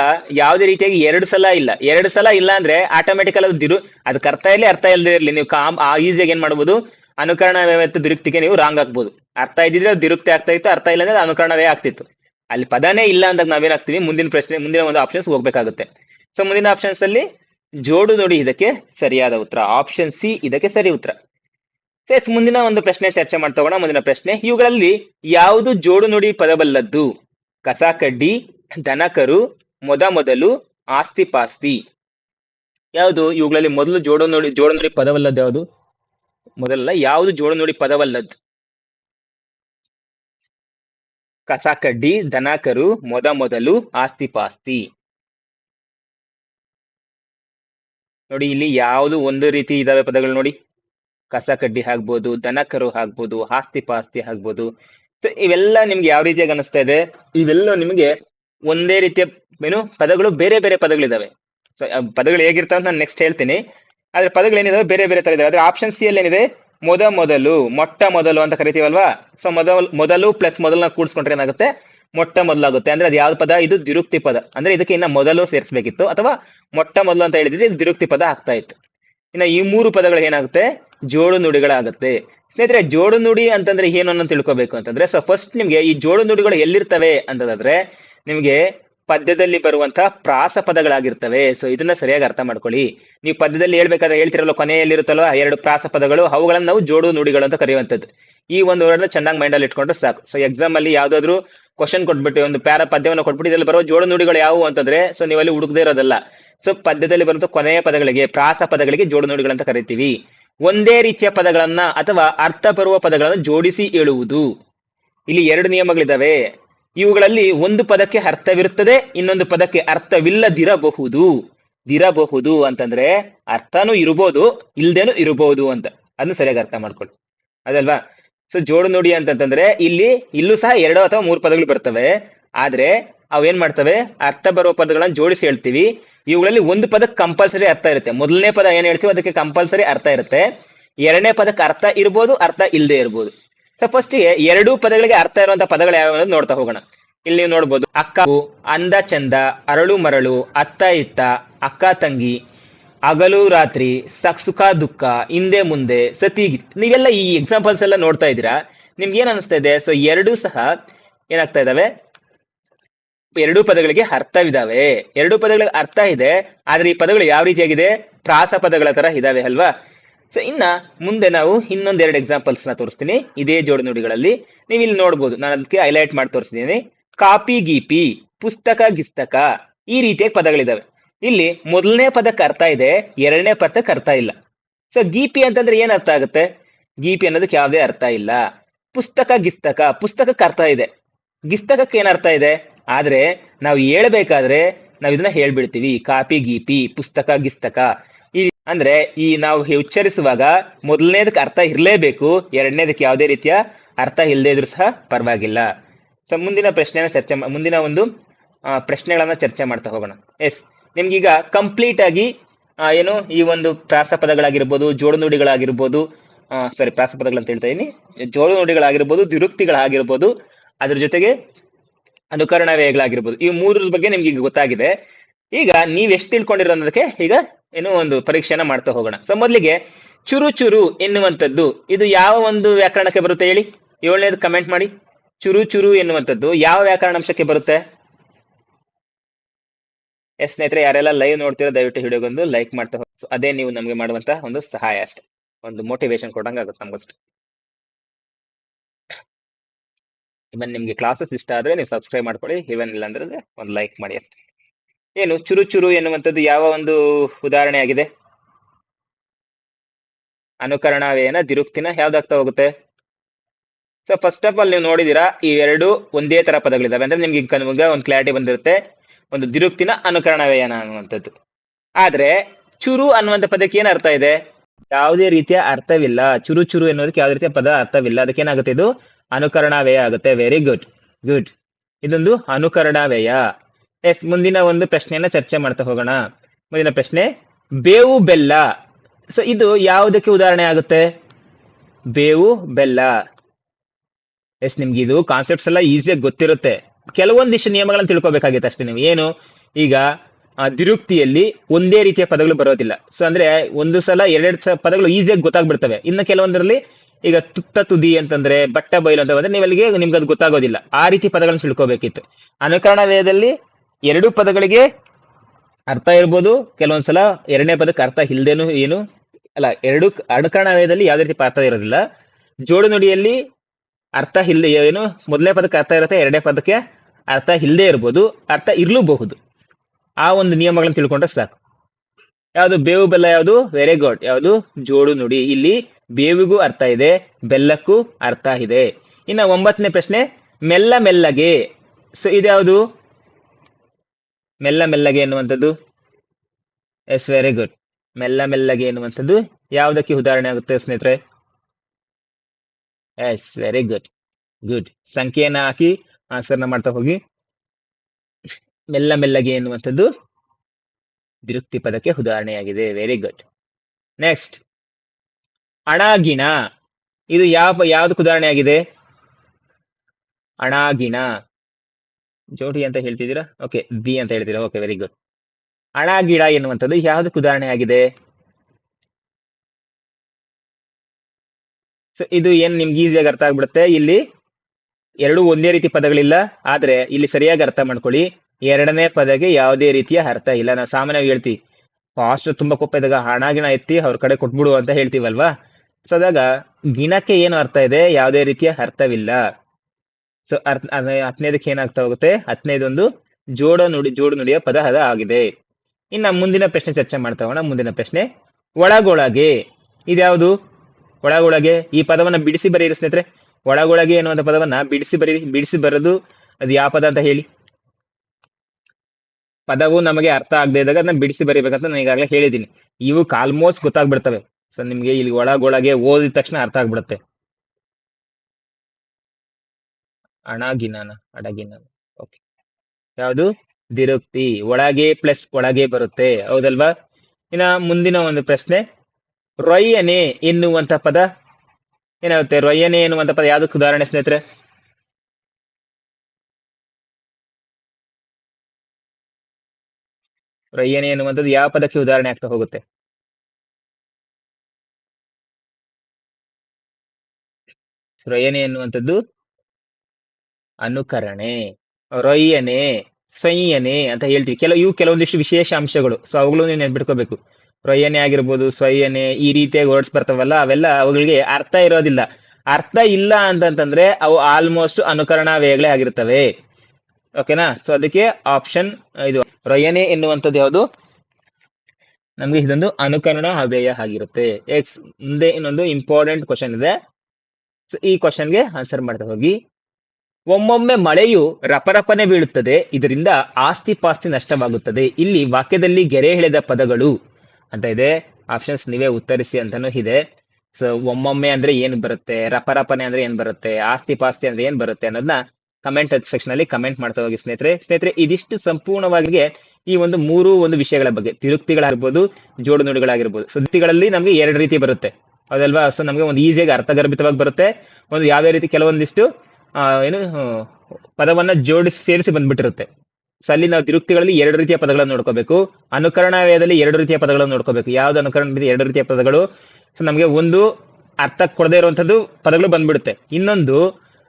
ಯಾವುದೇ ರೀತಿಯಾಗಿ ಎರಡು ಸಲ ಇಲ್ಲ. ಎರಡು ಸಲ ಇಲ್ಲ ಅಂದ್ರೆ ಆಟೋಮೆಟಿಕಲ್ ಅದು ದಿರು ಅದಕ್ಕೆ ಅರ್ಥ ಇರಲಿ, ಅರ್ಥ ಇಲ್ಲದೆ ಇರಲಿ. ನೀವು ಕಾಮ್ ಆ ಈಸಿಯಾಗಿ ಏನ್ ಮಾಡ್ಬೋದು? ಅನುಕರಣ ದುರುಕ್ತಿಗೆ ನೀವು ರಾಂಗ್ ಆಗ್ಬೋದು. ಅರ್ಥ ಇದ್ದಿದ್ರೆ ಅದು ದಿರುಕ್ತಿ ಆಗ್ತಾ ಇತ್ತು, ಅರ್ಥ ಇಲ್ಲ ಅಂದ್ರೆ ಅನುಕರಣವೇ ಆಗ್ತಿತ್ತು. ಅಲ್ಲಿ ಪದನೇ ಇಲ್ಲ ಅಂದಾಗ ನಾವೇನಾಗ್ತೀವಿ? ಮುಂದಿನ ಪ್ರಶ್ನೆ ಮುಂದಿನ ಒಂದು ಆಪ್ಷನ್ಸ್ ಹೋಗ್ಬೇಕಾಗುತ್ತೆ. ಸೊ ಮುಂದಿನ ಆಪ್ಷನ್ಸ್ ಅಲ್ಲಿ ಜೋಡು ನೋಡಿ, ಇದಕ್ಕೆ ಸರಿಯಾದ ಉತ್ತರ. ಆಪ್ಷನ್ ಸಿ ಇದಕ್ಕೆ ಸರಿ ಉತ್ತರ. ಮುಂದಿನ ಒಂದು ಪ್ರಶ್ನೆ ಚರ್ಚೆ ಮಾಡ್ತಾ ಹೋಗೋಣ. ಮುಂದಿನ ಪ್ರಶ್ನೆ, ಇವುಗಳಲ್ಲಿ ಯಾವುದು ಜೋಡು ನುಡಿ ಪದವಲ್ಲದ್ದು? ಕಸ ಕಡ್ಡಿ ದನಕರು, ಮೊದ ಮೊದಲು ಆಸ್ತಿ ಪಾಸ್ತಿ. ಯಾವುದು? ಇವುಗಳಲ್ಲಿ ಮೊದಲು ಜೋಡ ನೋಡಿ ಜೋಡ ನೋಡಿ ಪದವಲ್ಲದ್ದು ಯಾವುದು? ಮೊದಲಲ್ಲ, ಯಾವುದು ಜೋಡ ನೋಡಿ ಪದವಲ್ಲದ್ದು? ಕಸ ಕಡ್ಡಿ ದನಕರು, ಮೊದ ಮೊದಲು ಆಸ್ತಿ ಪಾಸ್ತಿ. ನೋಡಿ, ಇಲ್ಲಿ ಯಾವುದು ಒಂದು ರೀತಿ ಇದಾವೆ ಪದಗಳು ನೋಡಿ. ಕಸ ಕಡ್ಡಿ ಆಗ್ಬೋದು, ದನಕರು ಆಗ್ಬೋದು, ಆಸ್ತಿ ಪಾಸ್ತಿ ಆಗ್ಬೋದು. ಇವೆಲ್ಲ ನಿಮ್ಗೆ ಯಾವ ರೀತಿಯಾಗಿ ಅನಿಸ್ತಾ ಇದೆ? ಇವೆಲ್ಲ ನಿಮಗೆ ಒಂದೇ ರೀತಿಯ ಏನು ಪದಗಳು ಬೇರೆ ಬೇರೆ ಪದಗಳಿದಾವೆ. ಸೊ ಪದಗಳು ಹೇಗಿರ್ತಾವೆ ಅಂತ ನಾನು ನೆಕ್ಸ್ಟ್ ಹೇಳ್ತೀನಿ. ಆದ್ರೆ ಪದಗಳು ಏನಿದಾವೆ? ಬೇರೆ ಬೇರೆ ತರ ಇದಾವೆ. ಆದ್ರೆ ಆಪ್ಷನ್ ಸಿ ಅಲ್ಲಿ ಏನಿದೆ? ಮೊದ ಮೊದಲು, ಮೊಟ್ಟ ಮೊದಲು ಅಂತ ಕರಿತೀವಲ್ವಾ? ಸೊ ಮೊದಲು ಮೊದಲು ಪ್ಲಸ್ ಮೊದಲನ್ನ ಕೂಡಿಸ್ಕೊಂಡ್ರೆ ಏನಾಗುತ್ತೆ? ಮೊಟ್ಟ ಮೊದಲಾಗುತ್ತೆ. ಅಂದ್ರೆ ಅದು ಯಾವ ಪದ? ಇದು ದಿರುಕ್ತಿ ಪದ. ಅಂದ್ರೆ ಇದಕ್ಕೆ ಇನ್ನ ಮೊದಲು ಸೇರಿಸಬೇಕಿತ್ತು. ಅಥವಾ ಮೊಟ್ಟ ಮೊದಲು ಅಂತ ಹೇಳಿದ್ರೆ ಇದು ದಿರುಕ್ತಿ ಪದ ಆಗ್ತಾ ಇತ್ತು. ಇನ್ನ ಈ ಮೂರು ಪದಗಳು ಏನಾಗುತ್ತೆ? ಜೋಡು ನುಡಿಗಳಾಗುತ್ತೆ. ಸ್ನೇಹಿತರೆ, ಜೋಡು ನುಡಿ ಅಂತಂದ್ರೆ ಏನು ಅನ್ನೋ ತಿಳ್ಕೊಬೇಕು ಅಂತಂದ್ರೆ ಸೊ ಫಸ್ಟ್ ನಿಮ್ಗೆ ಈ ಜೋಡು ನುಡಿಗಳು ಎಲ್ಲಿರ್ತವೆ ಅಂತಂದ್ರೆ, ನಿಮ್ಗೆ ಪದ್ಯದಲ್ಲಿ ಬರುವಂತಹ ಪ್ರಾಸ ಪದಗಳಾಗಿರ್ತವೆ. ಸೊ ಇದನ್ನ ಸರಿಯಾಗಿ ಅರ್ಥ ಮಾಡ್ಕೊಳ್ಳಿ. ನೀವು ಪದ್ಯದಲ್ಲಿ ಹೇಳ್ಬೇಕಾದ್ರೆ ಹೇಳ್ತಿರಲ್ಲ, ಕೊನೆಯಲ್ಲಿರುತ್ತಲ್ವ? ಎರಡು ಪ್ರಾಸ ಪದಗಳು, ಅವುಗಳನ್ನ ನಾವು ಜೋಡು ನುಡಿಗಳು ಅಂತ ಕರೆಯುವಂಥದ್ದು. ಈ ಒಂದು ವರ್ಡ್ನ ಚೆನ್ನಾಗಿ ಮೈಂಡಲ್ಲಿ ಇಟ್ಕೊಂಡ್ರೆ ಸಾಕು. ಸೊ ಎಕ್ಸಾಮ್ ಅಲ್ಲಿ ಯಾವ್ದಾದ್ರು ಕ್ವಶನ್ ಕೊಟ್ಬಿಟ್ಟು, ಒಂದು ಪ್ಯಾರ ಪದ್ಯವನ್ನು ಕೊಟ್ಬಿಟ್ಟು, ಇದ್ರಲ್ಲಿ ಬರುವ ಜೋಡು ನುಡಿಗಳು ಯಾವುವು ಅಂತಂದ್ರೆ ಸೊ ನೀವಲ್ಲಿ ಹುಡುಕದೇ ಇರೋದಲ್ಲ. ಸೊ ಪದ್ಯದಲ್ಲಿ ಬರುವಂತ ಕೊನೆಯ ಪದಗಳಿಗೆ, ಪ್ರಾಸ ಪದಗಳಿಗೆ ಜೋಡು ಅಂತ ಕರಿತೀವಿ. ಒಂದೇ ರೀತಿಯ ಪದಗಳನ್ನ ಅಥವಾ ಅರ್ಥ ಬರುವ ಪದಗಳನ್ನು ಜೋಡಿಸಿ ಹೇಳುವುದು. ಇಲ್ಲಿ ಎರಡು ನಿಯಮಗಳಿದಾವೆ. ಇವುಗಳಲ್ಲಿ ಒಂದು ಪದಕ್ಕೆ ಅರ್ಥವಿರುತ್ತದೆ, ಇನ್ನೊಂದು ಪದಕ್ಕೆ ಅರ್ಥವಿಲ್ಲದಿರಬಹುದು. ದಿರಬಹುದು ಅಂತಂದ್ರೆ ಅರ್ಥನೂ ಇರಬಹುದು, ಇಲ್ದೇನು ಇರಬಹುದು ಅಂತ. ಅದನ್ನ ಸರಿಯಾಗಿ ಅರ್ಥ ಮಾಡ್ಕೊಳ್ಳಿ. ಅದಲ್ವಾ? ಸೊ ಜೋಡು ನುಡಿ ಅಂತಂತಂದ್ರೆ ಇಲ್ಲಿ, ಇಲ್ಲೂ ಸಹ ಎರಡು ಅಥವಾ ಮೂರು ಪದಗಳು ಬರ್ತವೆ. ಆದ್ರೆ ಅವೇನ್ ಮಾಡ್ತವೆ? ಅರ್ಥ ಬರುವ ಪದಗಳನ್ನ ಜೋಡಿಸಿ ಹೇಳ್ತೀವಿ. ಇವುಗಳಲ್ಲಿ ಒಂದು ಪದಕ್ಕೆ ಕಂಪಲ್ಸರಿ ಅರ್ಥ ಇರುತ್ತೆ. ಮೊದಲನೇ ಪದ ಏನ್ ಹೇಳ್ತೀವಿ ಅದಕ್ಕೆ ಕಂಪಲ್ಸರಿ ಅರ್ಥ ಇರುತ್ತೆ. ಎರಡನೇ ಪದಕ್ಕೆ ಅರ್ಥ ಇರ್ಬೋದು, ಅರ್ಥ ಇಲ್ಲದೆ ಇರ್ಬೋದು. ಸೊ ಫಸ್ಟ್ ಎರಡೂ ಪದಗಳಿಗೆ ಅರ್ಥ ಇರುವಂತ ಪದಗಳು ಯಾವ ನೋಡ್ತಾ ಹೋಗೋಣ. ಇಲ್ಲಿ ನೀವು ನೋಡ್ಬೋದು, ಅಕ್ಕ ಅಂದ, ಚಂದ, ಅರಳು, ಮರಳು, ಅತ್ತ, ಇತ್ತ, ಅಕ್ಕ, ತಂಗಿ, ಹಗಲು, ರಾತ್ರಿ ಸಕ್ ಸುಖ, ದುಃಖ, ಹಿಂದೆ, ಮುಂದೆ ಸತೀಗಿ ನೀವೆಲ್ಲ ಈ ಎಕ್ಸಾಂಪಲ್ಸ್ ಎಲ್ಲ ನೋಡ್ತಾ ಇದ್ದೀರಾ? ನಿಮ್ಗೆ ಏನ್ ಅನಿಸ್ತಾ ಇದೆ? ಸೊ ಎರಡೂ ಸಹ ಏನಾಗ್ತಾ ಇದಾವೆ? ಎರಡೂ ಪದಗಳಿಗೆ ಅರ್ಥವಿದಾವೆ. ಎರಡೂ ಪದಗಳಿಗೆ ಅರ್ಥ ಇದೆ, ಆದ್ರೆ ಈ ಪದಗಳು ಯಾವ ರೀತಿಯಾಗಿದೆ? ಪ್ರಾಸ ಪದಗಳ ತರ ಇದಾವೆ ಅಲ್ವಾ? ಸೊ ಇನ್ನ ಮುಂದೆ ನಾವು ಇನ್ನೊಂದೆರಡು ಎಕ್ಸಾಂಪಲ್ಸ್ನ ತೋರಿಸ್ತೀನಿ. ಇದೇ ಜೋಡಿ ನುಡಿಗಳಲ್ಲಿ. ನೀವು ಇಲ್ಲಿ ನೋಡ್ಬೋದು, ನಾನು ಅದಕ್ಕೆ ಹೈಲೈಟ್ ಮಾಡಿ ತೋರಿಸ್ತೀನಿ ಕಾಪಿ ಗೀಪಿ, ಪುಸ್ತಕ ಗಿಸ್ತಕ, ಈ ರೀತಿಯ ಪದಗಳಿದಾವೆ. ಇಲ್ಲಿ ಮೊದಲನೇ ಪದಕ್ಕೆ ಅರ್ಥ ಇದೆ, ಎರಡನೇ ಪದಕ್ಕೆ ಅರ್ಥ ಇಲ್ಲ. ಸೊ ಗೀಪಿ ಅಂತಂದ್ರೆ ಏನ್ ಅರ್ಥ ಆಗುತ್ತೆ? ಗೀಪಿ ಅನ್ನೋದಕ್ಕೆ ಯಾವುದೇ ಅರ್ಥ ಇಲ್ಲ. ಪುಸ್ತಕ ಗಿಸ್ತಕ, ಪುಸ್ತಕಕ್ಕೆ ಅರ್ಥ ಇದೆ. ಗಿಸ್ತಕಕ್ಕೆ ಏನರ್ಥ ಇದೆ? ಆದ್ರೆ ನಾವು ಹೇಳ್ಬೇಕಾದ್ರೆ ನಾವ್ ಇದನ್ನ ಹೇಳ್ಬಿಡ್ತೀವಿ. ಕಾಪಿ, ಗೀಪಿ, ಪುಸ್ತಕ, ಗಿಸ್ತಕ. ಈ ಅಂದ್ರೆ ಈ ನಾವು ಉಚ್ಚರಿಸುವಾಗ ಮೊದಲನೇದಕ್ಕೆ ಅರ್ಥ ಇರಲೇಬೇಕು, ಎರಡನೇದಕ್ಕೆ ಯಾವುದೇ ರೀತಿಯ ಅರ್ಥ ಇಲ್ಲದೆ ಇದ್ರೂ ಸಹ ಪರವಾಗಿಲ್ಲ. ಸೊ ಮುಂದಿನ ಪ್ರಶ್ನೆನ ಚರ್ಚೆ ಮುಂದಿನ ಒಂದು ಪ್ರಶ್ನೆಗಳನ್ನ ಚರ್ಚೆ ಮಾಡ್ತಾ ಹೋಗೋಣ. ಎಸ್ ನಿಮ್ಗೀಗ ಕಂಪ್ಲೀಟ್ ಆಗಿ ಏನು ಈ ಒಂದು ಪ್ರಾಸ ಪದಗಳಾಗಿರ್ಬೋದು ಜೋಡು ನುಡಿಗಳಾಗಿರ್ಬೋದು ಸಾರಿ ಪ್ರಾಸ ಪದಗಳು ಅಂತ ಹೇಳ್ತಾ ಇದೀನಿ. ಜೋಡು ನುಡಿಗಳಾಗಿರ್ಬೋದು ದ್ವಿರುಕ್ತಿಗಳಾಗಿರ್ಬೋದು, ಅದ್ರ ಜೊತೆಗೆ ಅನುಕರಣ ವ್ಯಯಗಳಾಗಿರ್ಬೋದು ಈ ಮೂರರ ಬಗ್ಗೆ ನಿಮ್ಗೆ ಈಗ ಗೊತ್ತಾಗಿದೆ. ಈಗ ನೀವ್ ಎಷ್ಟು ತಿಳ್ಕೊಂಡಿರೋ ಅನ್ನೋದಕ್ಕೆ ಈಗ ಏನೋ ಒಂದು ಪರೀಕ್ಷೆನ ಮಾಡ್ತಾ ಹೋಗೋಣ. ಸೊ ಮೊದಲಿಗೆ ಚುರು ಚುರು ಎನ್ನುವಂಥದ್ದು, ಇದು ಯಾವ ಒಂದು ವ್ಯಾಕರಣಕ್ಕೆ ಬರುತ್ತೆ ಹೇಳಿ? ಏಳನೇದು ಕಮೆಂಟ್ ಮಾಡಿ. ಚುರು ಚುರು ಎನ್ನುವಂಥದ್ದು ಯಾವ ವ್ಯಾಕರಣಾಂಶಕ್ಕೆ ಬರುತ್ತೆ? ಎಸ್ ಸ್ನೇಹಿತರೆ, ಯಾರೆಲ್ಲ ಲೈವ್ ನೋಡ್ತೀರೋ ದಯವಿಟ್ಟು ಹಿಡಿಯೋಗೊಂದು ಲೈಕ್ ಮಾಡ್ತಾ ಹೋಗಿ. ಅದೇ ನೀವು ನಮಗೆ ಮಾಡುವಂತ ಒಂದು ಸಹಾಯ ಅಷ್ಟೇ. ಒಂದು ಮೋಟಿವೇಶನ್ ಕೊಡಂಗ್ ಆಗುತ್ತೆ ನಮಗಷ್ಟೇ. ಇವನ್ ನಿಮ್ಗೆ ಕ್ಲಾಸಸ್ ಇಷ್ಟ ಆದ್ರೆ ನೀವು ಸಬ್ಸ್ಕ್ರೈಬ್ ಮಾಡ್ಕೊಳ್ಳಿ. ಇವನ್ ಇಲ್ಲ ಅಂದ್ರೆ ಒಂದು ಲೈಕ್ ಮಾಡಿ ಅಷ್ಟೇ. ಏನು ಚುರು ಚುರು ಎನ್ನುವಂಥದ್ದು ಯಾವ ಒಂದು ಉದಾಹರಣೆ ಆಗಿದೆ? ಅನುಕರಣವೇನ ದಿರುಕ್ತಿನ ಯಾವ್ದಾಗ್ತಾ ಹೋಗುತ್ತೆ? ಸೊ ಫಸ್ಟ್ ಆಫ್ ಆಲ್ ನೀವು ನೋಡಿದೀರಾ ಈ ಎರಡು ಒಂದೇ ತರ ಪದಗಳಿದಾವೆ ಅಂದ್ರೆ ನಿಮ್ಗೆ ಒಂದು ಕ್ಲಾರಿಟಿ ಬಂದಿರುತ್ತೆ. ಒಂದು ದಿರುಕ್ತಿನ ಅನುಕರಣವೇನ ಅನ್ನುವಂಥದ್ದು. ಆದ್ರೆ ಚುರು ಅನ್ನುವಂಥ ಪದಕ್ಕೆ ಏನ್ ಅರ್ಥ ಇದೆ? ಯಾವುದೇ ರೀತಿಯ ಅರ್ಥವಿಲ್ಲ. ಚುರು ಚುರು ಎನ್ನುವುದಕ್ಕೆ ಯಾವುದೇ ರೀತಿಯ ಪದ ಅರ್ಥವಿಲ್ಲ. ಅದಕ್ಕೆ ಏನಾಗುತ್ತೆ ಇದು? ಅನುಕರಣವ್ಯಯ ಆಗುತ್ತೆ. ವೆರಿ ಗುಡ್ ಗುಡ್ ಇದೊಂದು ಅನುಕರಣವ್ಯಯ ಎಸ್ ಮುಂದಿನ ಒಂದು ಪ್ರಶ್ನೆಯನ್ನ ಚರ್ಚೆ ಮಾಡ್ತಾ ಹೋಗೋಣ. ಮುಂದಿನ ಪ್ರಶ್ನೆ, ಬೇವು ಬೆಲ್ಲ. ಸೊ ಇದು ಯಾವುದಕ್ಕೆ ಉದಾಹರಣೆ ಆಗುತ್ತೆ? ಬೇವು ಬೆಲ್ಲ. ಎಸ್ ನಿಮ್ಗೆ ಇದು ಕಾನ್ಸೆಪ್ಟ್ಸ್ ಎಲ್ಲ ಈಸಿಯಾಗಿ ಗೊತ್ತಿರುತ್ತೆ. ಕೆಲವೊಂದಿಷ್ಟು ನಿಯಮಗಳನ್ನು ತಿಳ್ಕೊಬೇಕಾಗಿತ್ತು ಅಷ್ಟೇ ನೀವು. ಏನು? ಈಗ ದಿರುಕ್ತಿಯಲ್ಲಿ ಒಂದೇ ರೀತಿಯ ಪದಗಳು ಬರೋದಿಲ್ಲ. ಸೊ ಅಂದ್ರೆ ಒಂದು ಸಲ ಎರಡೆರಡು ಸಲ ಪದಗಳು ಈಸಿಯಾಗಿ ಗೊತ್ತಾಗ್ಬಿಡ್ತವೆ. ಇನ್ನು ಕೆಲವೊಂದರಲ್ಲಿ ಈಗ ತುತ್ತ ತುದಿ ಅಂತಂದ್ರೆ ಬಟ್ಟ ಬಯಲು ಅಂತ ಬಂದ್ರೆ ನೀವಲ್ಲಿಗೆ ನಿಮ್ಗೆ ಅದು ಗೊತ್ತಾಗೋದಿಲ್ಲ. ಆ ರೀತಿ ಪದಗಳನ್ನು ತಿಳ್ಕೊಬೇಕಿತ್ತು. ಅನುಕರಣ ವ್ಯಯದಲ್ಲಿ ಎರಡು ಪದಗಳಿಗೆ ಅರ್ಥ ಇರ್ಬೋದು. ಕೆಲವೊಂದ್ಸಲ ಎರಡನೇ ಪದಕ್ಕೆ ಅರ್ಥ ಇಲ್ದೇನು ಏನು ಅಲ್ಲ, ಎರಡು ಅನುಕರಣ ವ್ಯಯದಲ್ಲಿ ಯಾವುದೇ ರೀತಿ ಅರ್ಥ ಇರೋದಿಲ್ಲ. ಜೋಡು ನುಡಿಯಲ್ಲಿ ಅರ್ಥ ಇಲ್ಲದೆ ಏನು, ಮೊದಲನೇ ಪದಕ್ಕೆ ಅರ್ಥ ಇರುತ್ತೆ, ಎರಡನೇ ಪದಕ್ಕೆ ಅರ್ಥ ಇಲ್ಲದೆ ಇರ್ಬೋದು, ಅರ್ಥ ಇರಲೂಬಹುದು. ಆ ಒಂದು ನಿಯಮಗಳನ್ನು ತಿಳ್ಕೊಂಡ್ರೆ ಸಾಕು. ಯಾವುದು ಬೇವು ಬೆಲ್ಲ ಯಾವುದು? ವೆರಿ ಗುಡ್ ಯಾವುದು? ಜೋಡು ನುಡಿ. ಇಲ್ಲಿ ಬೇವಿಗೂ ಅರ್ಥ ಇದೆ, ಬೆಲ್ಲಕ್ಕೂ ಅರ್ಥ ಇದೆ. ಇನ್ನು ಒಂಬತ್ತನೇ ಪ್ರಶ್ನೆ, ಮೆಲ್ಲ ಮೆಲ್ಲಗೆ. ಸೊ ಇದ್ಯಾವುದು ಮೆಲ್ಲ ಮೆಲ್ಲಗೆ ಎನ್ನುವಂಥದ್ದು. ಎಸ್ ವೆರಿ ಗುಡ್ ಮೆಲ್ಲ ಮೆಲ್ಲಗೆ ಎನ್ನುವಂಥದ್ದು. ಯಾವುದಕ್ಕೆ ಉದಾಹರಣೆ ಆಗುತ್ತೆ ಸ್ನೇಹಿತರೆ? ಎಸ್ ವೆರಿ ಗುಡ್ ಗುಡ್ ಸಂಖ್ಯೆಯನ್ನ ಹಾಕಿ ಆನ್ಸರ್ನ ಮಾಡ್ತಾ ಹೋಗಿ. ಮೆಲ್ಲ ಮೆಲ್ಲಗೆ ಎನ್ನುವಂಥದ್ದು. ದ್ವಿರುಕ್ತಿ ಪದಕ್ಕೆ ಉದಾಹರಣೆಯಾಗಿದೆ. ವೆರಿ ಗುಡ್ ನೆಕ್ಸ್ಟ್ ಅಣಾಗಿನ. ಇದು ಯಾವ, ಯಾವ್ದಕ್ಕೆ ಉದಾಹರಣೆ ಆಗಿದೆ ಅಣಾಗಿಣ ಜೋಡಿ ಅಂತ ಹೇಳ್ತಿದ್ದೀರಾ? ಓಕೆ ಬಿ ಅಂತ ಹೇಳ್ತೀರಾ? ಓಕೆ ವೆರಿ ಗುಡ್ ಅಣಾಗಿಡ ಎನ್ನುವಂಥದ್ದು ಯಾವುದಕ್ಕೆ ಉದಾಹರಣೆ ಆಗಿದೆ ಸೊ ಇದು ಏನ್ ನಿಮ್ಗೆ ಈಸಿಯಾಗಿ ಅರ್ಥ ಆಗ್ಬಿಡುತ್ತೆ? ಇಲ್ಲಿ ಎರಡು ಒಂದೇ ರೀತಿ ಪದಗಳಿಲ್ಲ, ಆದ್ರೆ ಇಲ್ಲಿ ಸರಿಯಾಗಿ ಅರ್ಥ ಮಾಡ್ಕೊಳ್ಳಿ. ಎರಡನೇ ಪದಗೆ ಯಾವುದೇ ರೀತಿಯ ಅರ್ಥ ಇಲ್ಲ. ನಾವು ಸಾಮಾನ್ಯವಾಗಿ ಹೇಳ್ತೀವಿ, ಫಾಸ್ಟ್ ತುಂಬಾ ಕೋಪ ಇದ್ದಾಗ ಹಣ ಗಿಣ ಎತ್ತಿ ಅವ್ರ ಕಡೆ ಕೊಟ್ಬಿಡು ಅಂತ ಹೇಳ್ತೀವಲ್ವಾ? ಸೊ ಅದಾಗ ಗಿಣಕ್ಕೆ ಏನು ಅರ್ಥ ಇದೆ? ಯಾವುದೇ ರೀತಿಯ ಅರ್ಥವಿಲ್ಲ. ಸೊ ಅರ್ಥ ಹತ್ತನೇದಕ್ಕೆ ಏನಾಗ್ತಾ ಹೋಗುತ್ತೆ? ಹತ್ತನೇದೊಂದು ಜೋಡ ನುಡಿ, ಜೋಡು ನುಡಿಯ ಪದ ಅದ ಆಗಿದೆ. ಇನ್ನ ಮುಂದಿನ ಪ್ರಶ್ನೆ ಚರ್ಚೆ ಮಾಡ್ತಾ ಹೋಗೋಣ. ಮುಂದಿನ ಪ್ರಶ್ನೆ, ಒಳಗೊಳಗೆ ಇದ್ಯಾವುದು? ಒಳಗೊಳಗೆ ಈ ಪದವನ್ನ ಬಿಡಿಸಿ ಬರೀರಿ ಸ್ನೇಹಿತರೆ. ಒಳಗೊಳಗೆ ಅನ್ನುವಂಥ ಪದವನ್ನ ಬಿಡಿಸಿ ಬರೀರಿ. ಬಿಡಿಸಿ ಬರೋದು ಅದು ಯಾವ ಪದ ಅಂತ ಹೇಳಿ. ಪದವು ನಮಗೆ ಅರ್ಥ ಆಗದೆ ಇದ್ದಾಗ ಅದನ್ನ ಬಿಡಿಸಿ ಬರೀಬೇಕಂತ ನಾನು ಈಗಾಗಲೇ ಹೇಳಿದ್ದೀನಿ. ಇವು ಆಲ್ಮೋಸ್ಟ್ ಗೊತ್ತಾಗ್ಬಿಡ್ತವೆ. ಸೊ ನಿಮ್ಗೆ ಇಲ್ಲಿ ಒಳಗೊಳಗೆ ಓದಿದ ತಕ್ಷಣ ಅರ್ಥ ಆಗ್ಬಿಡುತ್ತೆ. ಅಣಗಿನಾನ, ಅಡಗಿನಾನ. ಓಕೆ ಯಾವುದು? ದಿರುಕ್ತಿ. ಒಳಗೆ ಪ್ಲಸ್ ಒಳಗೆ ಬರುತ್ತೆ. ಹೌದಲ್ವಾ? ಇನ್ನ ಮುಂದಿನ ಒಂದು ಪ್ರಶ್ನೆ. ರೊಯ್ಯನೆ ಎನ್ನುವಂತ ಪದ? ಏನಾಗುತ್ತೆ? ರೊಯ್ಯನೆ ಎನ್ನುವಂತ ಪದ ಯಾವ್ದಕ್ಕೆ ಉದಾಹರಣೆ ಸ್ನೇಹಿತರೆ? ರೊಯ್ಯನೆ ಎನ್ನುವಂಥದ್ದು ಯಾವ ಪದಕ್ಕೆ ಉದಾಹರಣೆ ಆಗ್ತಾ ಹೋಗುತ್ತೆ? ರೊಯ್ಯನೆ ಎನ್ನುವಂಥದ್ದು ಅನುಕರಣೆ ರೊಯ್ಯನೆ ಸ್ವಯ್ಯನೆ ಅಂತ ಹೇಳ್ತೀವಿ. ಕೆಲವು ಇವು ಕೆಲವೊಂದಿಷ್ಟು ವಿಶೇಷ ಅಂಶಗಳು. ಸೊ ಅವುಗಳು ನೀವು ನೆನ್ಪಿಟ್ಕೋಬೇಕು. ರೊಯ್ಯನೆ ಆಗಿರ್ಬೋದು ಸ್ವಯ್ಯನೆ ಈ ರೀತಿಯಾಗಿ ವರ್ಡ್ಸ್ ಬರ್ತಾವಲ್ಲ, ಅವೆಲ್ಲ ಅವುಗಳಿಗೆ ಅರ್ಥ ಇರೋದಿಲ್ಲ. ಅರ್ಥ ಇಲ್ಲ ಅಂತಂತಂದ್ರೆ ಅವು ಆಲ್ಮೋಸ್ಟ್ ಅನುಕರಣ ವ್ಯಯಗಳೇ ಆಗಿರ್ತವೆ. ಓಕೆನಾ ಸೊ ಅದಕ್ಕೆ ಆಪ್ಷನ್ ಇದು ರಯನೆ ಎನ್ನುವಂಥದ್ದು ಯಾವುದು? ನಮ್ಗೆ ಇದೊಂದು ಅನುಕರಣ ಅವ್ಯಯ ಆಗಿರುತ್ತೆ. ಎಕ್ಸ್ ಮುಂದೆ ಇನ್ನೊಂದು ಇಂಪಾರ್ಟೆಂಟ್ ಕ್ವಶನ್ ಇದೆ. ಸೊ ಈ ಕ್ವಶನ್ಗೆ ಆನ್ಸರ್ ಮಾಡ್ತಾ ಹೋಗಿ. ಒಮ್ಮೊಮ್ಮೆ ಮಳೆಯು ರಪರಪನೆ ಬೀಳುತ್ತದೆ. ಇದರಿಂದ ಆಸ್ತಿ ಪಾಸ್ತಿ ನಷ್ಟವಾಗುತ್ತದೆ. ಇಲ್ಲಿ ವಾಕ್ಯದಲ್ಲಿ ಗೆರೆ ಎಳೆದ ಪದಗಳು ಅಂತ ಇದೆ. ಆಪ್ಷನ್ಸ್ ನೀವೇ ಉತ್ತರಿಸಿ ಅಂತಾನೂ ಇದೆ. ಸೊ ಒಮ್ಮೊಮ್ಮೆ ಅಂದ್ರೆ ಏನ್ ಬರುತ್ತೆ? ರಪರಪನೆ ಅಂದ್ರೆ ಏನ್ ಬರುತ್ತೆ? ಆಸ್ತಿ ಪಾಸ್ತಿ ಅಂದ್ರೆ ಏನ್ ಬರುತ್ತೆ ಅನ್ನೋದನ್ನ ಕಮೆಂಟ್ ಸೆಕ್ಷನ್ ಅಲ್ಲಿ ಕಮೆಂಟ್ ಮಾಡ್ತಾ ಹೋಗಿ ಸ್ನೇಹಿತರೆ. ಸ್ನೇಹಿತರೆ, ಇದಿಷ್ಟು ಸಂಪೂರ್ಣವಾಗಿ ಈ ಒಂದು ಮೂರು ಒಂದು ವಿಷಯಗಳ ಬಗ್ಗೆ, ತಿರುಕ್ತಿಗಳಾಗಿರ್ಬೋದು ಜೋಡು ನುಡಿಗಳಾಗಿರ್ಬೋದು ಸುದ್ದಿಗಳಲ್ಲಿ ನಮಗೆ ಎರಡು ರೀತಿ ಬರುತ್ತೆ. ಅದಲ್ವಾ? ಸೊ ನಮಗೆ ಒಂದು ಈಸಿಯಾಗಿ ಅರ್ಥಗರ್ಭಿತವಾಗಿ ಬರುತ್ತೆ. ಒಂದು ಯಾವ್ಯಾವ ರೀತಿ ಕೆಲವೊಂದಿಷ್ಟು ಏನು ಪದವನ್ನ ಜೋಡಿಸಿ ಸೇರಿಸಿ ಬಂದ್ಬಿಟ್ಟಿರುತ್ತೆ. ಸೊ ಅಲ್ಲಿ ನಾವು ತಿರುಕ್ತಿಗಳಲ್ಲಿ ಎರಡು ರೀತಿಯ ಪದಗಳನ್ನು ನೋಡ್ಕೋಬೇಕು. ಅನುಕರಣ ವ್ಯಯದಲ್ಲಿ ಎರಡು ರೀತಿಯ ಪದಗಳನ್ನು ನೋಡ್ಕೋಬೇಕು. ಯಾವ್ದು ಅನುಕರಣ ಎರಡು ರೀತಿಯ ಪದಗಳು? ಸೊ ನಮಗೆ ಒಂದು ಅರ್ಥ ಕೊಡದೇ ಇರುವಂತದ್ದು ಪದಗಳು ಬಂದ್ಬಿಡುತ್ತೆ. ಇನ್ನೊಂದು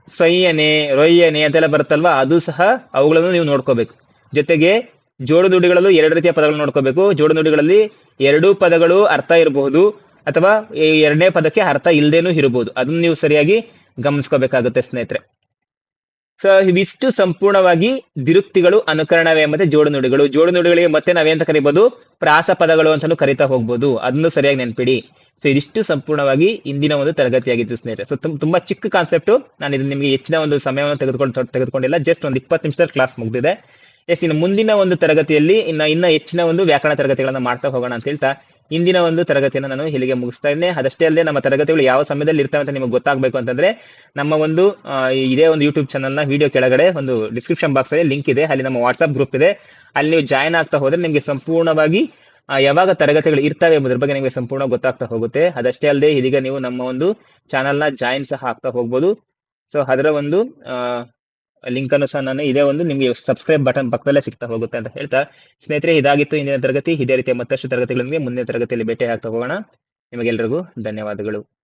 ಸೊಯ್ಯನೆ ರೊಯ್ಯನೆ ಅಂತೆಲ್ಲ ಬರುತ್ತಲ್ವಾ? ಅದು ಸಹ ಅವುಗಳನ್ನು ನೀವು ನೋಡ್ಕೋಬೇಕು. ಜೊತೆಗೆ ಜೋಡು ನುಡಿಗಳಲ್ಲೂ ಎರಡು ರೀತಿಯ ಪದಗಳನ್ನು ನೋಡ್ಕೋಬೇಕು. ಜೋಡು ನುಡಿಗಳಲ್ಲಿ ಎರಡೂ ಪದಗಳು ಅರ್ಥ ಇರಬಹುದು, ಅಥವಾ ಎರಡನೇ ಪದಕ್ಕೆ ಅರ್ಥ ಇಲ್ಲದೇನೂ ಇರಬಹುದು. ಅದನ್ನು ನೀವು ಸರಿಯಾಗಿ ಗಮನಿಸ್ಕೋಬೇಕಾಗುತ್ತೆ ಸ್ನೇಹಿತರೆ. ಸೊ ಇವಿಷ್ಟು ಸಂಪೂರ್ಣವಾಗಿ ದಿರುಕ್ತಿಗಳು ಅನುಕರಣವೇ ಮತ್ತೆ ಜೋಡು ನುಡಿಗಳು ಜೋಡು ನುಡಿಗಳಿಗೆ ಮತ್ತೆ ನಾವೇಂತ ಕರಿಬಹುದು ಪ್ರಾಸ ಪದಗಳು ಅಂತಾನು ಕರಿತಾ ಹೋಗ್ಬೋದು. ಅದನ್ನು ಸರಿಯಾಗಿ ನೆನ್ಪಿಡಿ. ಸೊ ಇದಿಷ್ಟು ಸಂಪೂರ್ಣವಾಗಿ ಇಂದಿನ ಒಂದು ತರಗತಿಯಾಗಿತ್ತು ಸ್ನೇಹಿತರೆ. ಸೊ ತುಂಬಾ ಚಿಕ್ಕ ಕಾನ್ಸೆಪ್ಟ್ ನಾನು ಇದನ್ನ ನಿಮಗೆ ಹೆಚ್ಚಿನ ಒಂದು ಸಮಯವನ್ನು ತೆಗೆದುಕೊಂಡು ತೆಗೆದುಕೊಂಡಿಲ್ಲ. ಜಸ್ಟ್ ಒಂದು ಇಪ್ಪತ್ತು ನಿಮಿಷದ ಕ್ಲಾಸ್ ಮುಗಿದಿದೆ. ಎಸ್ ಇನ್ನು ಮುಂದಿನ ಒಂದು ತರಗತಿಯಲ್ಲಿ ಇನ್ನ ಇನ್ನ ಹೆಚ್ಚಿನ ಒಂದು ವ್ಯಾಕರಣ ತರಗತಿಗಳನ್ನ ಮಾಡ್ತಾ ಹೋಗೋಣ ಅಂತ ಹೇಳ್ತಾ ಇಂದಿನ ಒಂದು ತರಗತಿಯನ್ನು ನಾನು ಇಲ್ಲಿಗೆ ಮುಗಿಸ್ತಾ ಇದ್ದೇನೆ ಅದಷ್ಟೇ ಅಲ್ಲದೆ ನಮ್ಮ ತರಗತಿಗಳು ಯಾವ ಸಮಯದಲ್ಲಿ ಇರ್ತವೆ ಅಂತ ನಿಮಗೆ ಗೊತ್ತಾಗಬೇಕು ಅಂತಂದ್ರೆ ನಮ್ಮ ಒಂದು ಇದೇ ಒಂದು ಯೂಟ್ಯೂಬ್ ಚಾನಲ್ನ ವಿಡಿಯೋ ಕೆಳಗಡೆ ಒಂದು ಡಿಸ್ಕ್ರಿಪ್ಷನ್ ಬಾಕ್ಸ್ ಅಲ್ಲಿ ಲಿಂಕ್ ಇದೆ. ಅಲ್ಲಿ ನಮ್ಮ ವಾಟ್ಸ್ಆಪ್ ಗ್ರೂಪ್ ಇದೆ. ಅಲ್ಲಿ ನೀವು ಜಾಯ್ನ್ ಆಗ್ತಾ ಹೋದ್ರೆ ನಿಮಗೆ ಸಂಪೂರ್ಣವಾಗಿ ಯಾವಾಗ ತರಗತಿಗಳು ಇರ್ತವೆ ಎಂಬುದ್ರ ಬಗ್ಗೆ ನಿಮಗೆ ಸಂಪೂರ್ಣ ಗೊತ್ತಾಗ್ತಾ ಹೋಗುತ್ತೆ. ಅದಷ್ಟೇ ಅಲ್ಲದೆ ಇದೀಗ ನೀವು ನಮ್ಮ ಒಂದು ಚಾನಲ್ನ ಜಾಯಿನ್ ಸಹ ಆಗ್ತಾ ಹೋಗ್ಬೋದು. ಸೊ ಅದರ ಒಂದು ಲಿಂಕ್ ಅನ್ನು ಸಹ ನಾನು ಇದೇ ಒಂದು ನಿಮಗೆ ಸಬ್ಸ್ಕ್ರೈಬ್ ಬಟನ್ ಪಕ್ಕದಲ್ಲೇ ಸಿಗ್ತಾ ಹೋಗುತ್ತೆ ಅಂತ ಹೇಳ್ತಾ. ಸ್ನೇಹಿತರೆ, ಇದಾಗಿತ್ತು ಇಂದಿನ ತರಗತಿ. ಇದೇ ರೀತಿಯ ಮತ್ತಷ್ಟು ತರಗತಿಗಳೊಂದಿಗೆ ಮುಂದಿನ ತರಗತಿಯಲ್ಲಿ ಭೇಟಿ ಆಗ್ತಾ ಹೋಗೋಣ. ನಿಮಗೆಲ್ಲರಿಗೂ ಧನ್ಯವಾದಗಳು.